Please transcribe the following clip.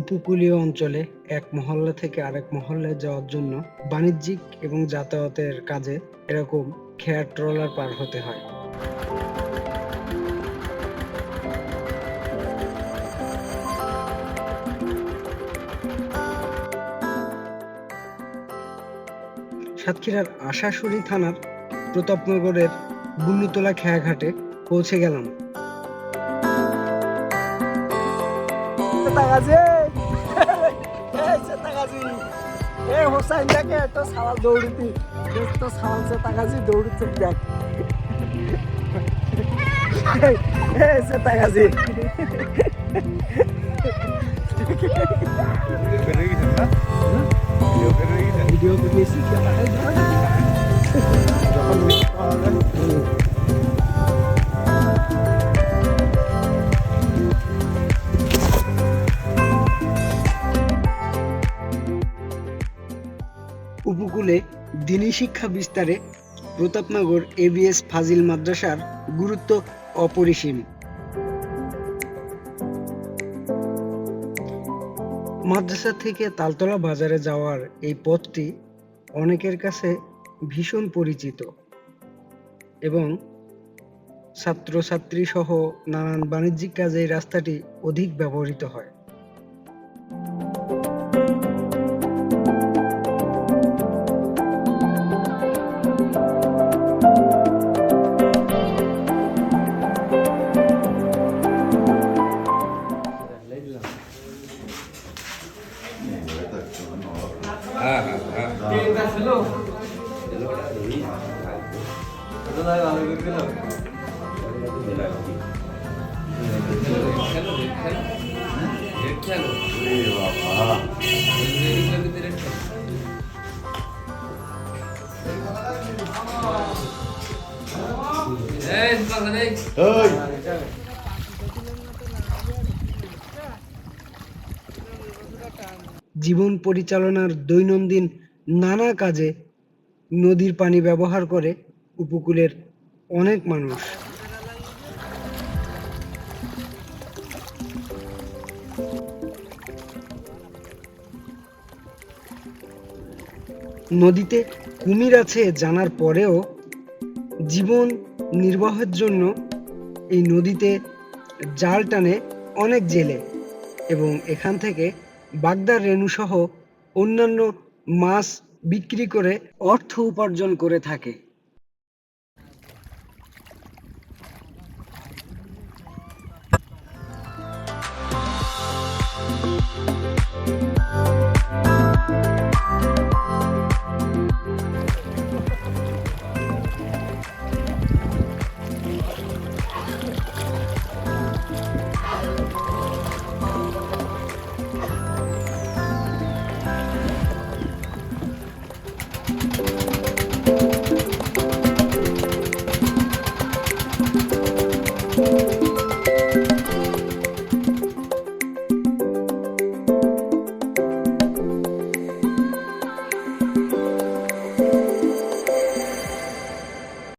উপকূলীয় অঞ্চলে এক মহল্লা থেকে আরেক মহল্লায় যাওয়ার জন্য বাণিজ্যিক এবং যাতায়াতের কাজে এরকম খেয়ার ট্রলার পার হতে হয়। সাতক্ষীরার আশাশুড়ি থানার প্রতাপনগরের বুল্লুতলা খেয়াঘাটে পৌঁছে গেলাম। এ হোসাইন দেখে তো সাওয়াল দৌড়িতি। তো সাওয়াল সে তাকাজি দৌড়িতে দেখ। এই সে তাকাজি ভিডিও করেছি যখন উপকূলে দিনী শিক্ষা বিস্তারে প্রতাপনগর এবিএস ফাজিল মাদ্রাসার গুরুত্ব অপরিসীম। মাদ্রাসা থেকে তালতলা বাজারে যাওয়ার এই পথটি অনেকের কাছে ভীষণ পরিচিত এবং ছাত্রছাত্রী সহ নানান বাণিজ্যিক কাজে এই রাস্তাটি অধিক ব্যবহৃত হয়। জীবন পরিচালনার দৈনন্দিন নানা কাজে নদীর পানি ব্যবহার করে উপকূলের অনেক মানুষ। নদীতে কুমির আছে জানার পরেও জীবন নির্বাহের জন্য এই নদীতে জাল টানে অনেক জেলে এবং এখান থেকে বাগদার রেণুসহ অন্যান্য মাছ বিক্রি করে অর্থ উপার্জন করে থাকে। Bye.